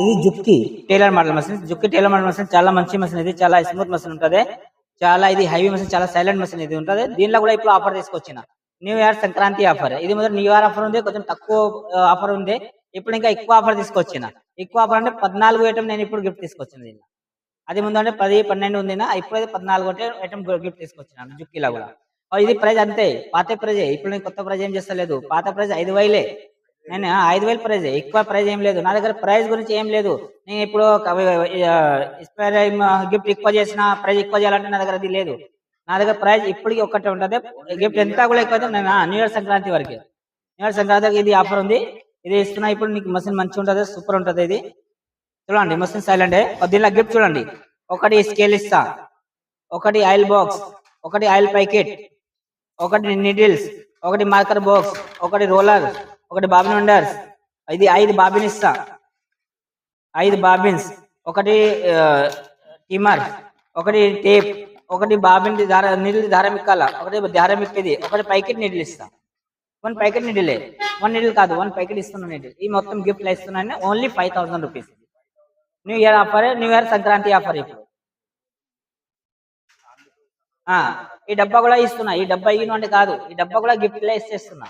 ఇది Juki. Tailor model machine. Juki tailor model machine చాలా మంచి మసిన్ ఇది చాలా స్మూత్ మసిన్ ఉంటది. చాలా ఇది హైవీ మసిన్ చాలా సైలెంట్ మసిన్ ఇది ఉంటది. దీనిలో కూడా ఇప్పుడు ఆఫర్ తీసుకొచ్చిన. న్యూ ఇయర్ సంక్రాంతి ఆఫర్ ఇది మొదటి న్యూ ఇయర్ ఆఫర్ ఉంది కొంచెం తక్కువ ఆఫర్ ఉంది. ఇప్పుడు ఇంకా ఎక్కువ ఆఫర్ తీసుకొచ్చిన. ఎక్కువ ఆఫర్ అంటే పద్నాలుగు ఐటమ్ నేను ఇప్పుడు గిఫ్ట్ తీసుకొచ్చిన దీనిలో. అది ముందు అంటే పది పన్నెండు ఉంది ఇప్పుడు అయితే పద్నాలుగు ఐటమ్ గిఫ్ట్ తీసుకొచ్చిన జుక్కిలో కూడా. ఇది ప్రైజ్ అంతే పాత ప్రైజ్. ఇప్పుడు నేను కొత్త ప్రైజ్ ఏం చేస్తలేదు. పాత ప్రైజ్ ఐదు వేలే. నేను ఐదు వేలు ప్రైజ్ ఎక్కువ ప్రైజ్ ఏం లేదు. నా దగ్గర ప్రైజ్ గురించి ఏం లేదు. నేను ఇప్పుడు ఇన్స్పైర్ గిఫ్ట్ ఎక్కువ చేసిన ప్రైజ్ ఎక్కువ చేయాలంటే నా దగ్గర అది లేదు. నా దగ్గర ప్రైజ్ ఇప్పటికి ఒక్కటే ఉంటుంది. గిఫ్ట్ ఎంత కూడా ఎక్కువ నేను న్యూ ఇయర్ సంక్రాంతి వరకు. న్యూ ఇయర్ సంక్రాంతికి ఇది ఆఫర్ ఉంది. ఇది ఇస్తున్నా ఇప్పుడు నీకు మసిన్ మంచిగా ఉంటుంది సూపర్ ఉంటుంది ఇది. చూడండి మసిన్ సైలెంట్ దీనిలో గిఫ్ట్ చూడండి. ఒకటి స్కేల్ ఇస్తా ఒకటి ఆయిల్ బాక్స్ ఒకటి ఆయిల్ ప్యాకెట్ ఒకటి నిడిల్స్ ఒకటి మార్కర్ బాక్స్ ఒకటి రోలర్ ఒకటి బాబిన్ వండర్స్ ఇది ఐదు బాబిన్ ఇస్తా. ఐదు బాబిన్స్. ఒకటి టిమర్. ఒకటి టేప్. ఒకటి బాబిన్ ధార నీళ్ళు దారమిక్కాల ఒకటి దారమిక్ ఇది ఒకటి ప్యాకెట్ నీళ్ళు ఇస్తా. వన్ ప్యాకెట్ నీడిలే వన్ నీడిల్ కాదు వన్ ప్యాకెట్ ఇస్తున్నా నీడిల్ ఈ మొత్తం గిఫ్ట్ ఇస్తున్నాను only five thousand rupees. New year offer new year Sankranti offer ఇప్పుడు. ఆ, ఈ డబ్బా కూడా ఇస్తున్నా. ఈ డబ్బా ఇవ్వను అంటే కాదు. ఈ డబ్బా కూడా గిఫ్ట్ ఇస్తేస్తున్నా